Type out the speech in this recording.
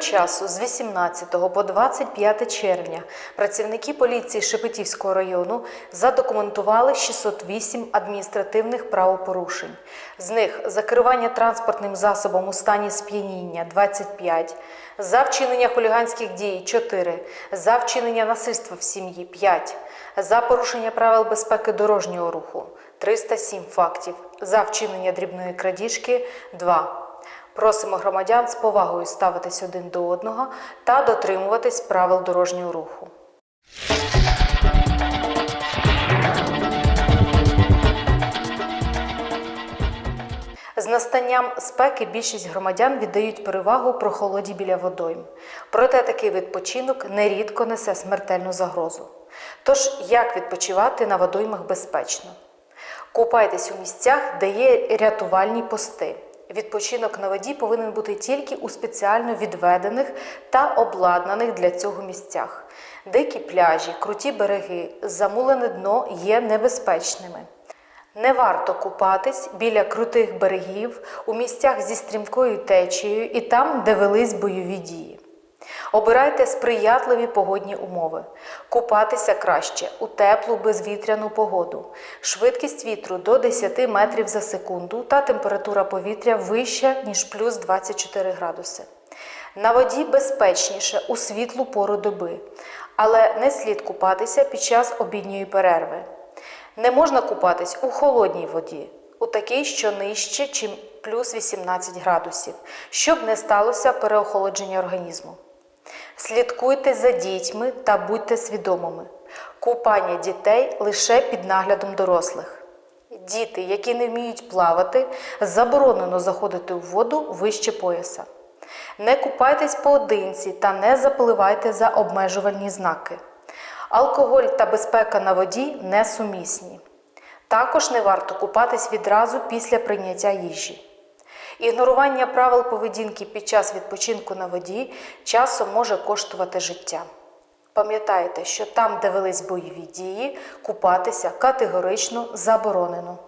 часу з 18 по 25 червня працівники поліції Шепетівського району задокументували 608 адміністративних правопорушень. З них за керування транспортним засобом у стані сп'яніння 25, за вчинення хуліганських дій 4, за вчинення насильства в сім'ї 5, за порушення правил безпеки дорожнього руху 307 фактів, за вчинення дрібної крадіжки 2. Просимо громадян з повагою ставитись один до одного та дотримуватись правил дорожнього руху. З настанням спеки більшість громадян віддають перевагу прохолоді біля водойм. Проте такий відпочинок нерідко несе смертельну загрозу. Тож, як відпочивати на водоймах безпечно? Купайтесь у місцях, де є рятувальні пости. Відпочинок на воді повинен бути тільки у спеціально відведених та обладнаних для цього місцях. Дикі пляжі, круті береги, замулене дно є небезпечними. Не варто купатись біля крутих берегів у місцях зі стрімкою течією і там, де велись бойові дії. Обирайте сприятливі погодні умови. Купатися краще у теплу безвітряну погоду. Швидкість вітру до 10 метрів за секунду та температура повітря вища, ніж плюс 24 градуси. На воді безпечніше у світлу пору доби, але не слід купатися під час обідньої перерви. Не можна купатись у холодній воді, у такій, що нижче, чим плюс 18 градусів, щоб не сталося переохолодження організму. Слідкуйте за дітьми та будьте свідомими. Купання дітей лише під наглядом дорослих. Діти, які не вміють плавати, заборонено заходити у воду вище пояса. Не купайтесь поодинці та не запливайте за обмежувальні знаки. Алкоголь та безпека на воді несумісні. Також не варто купатись відразу після прийняття їжі. Ігнорування правил поведінки під час відпочинку на воді часом може коштувати життя. Пам'ятайте, що там, де велись бойові дії, купатися категорично заборонено.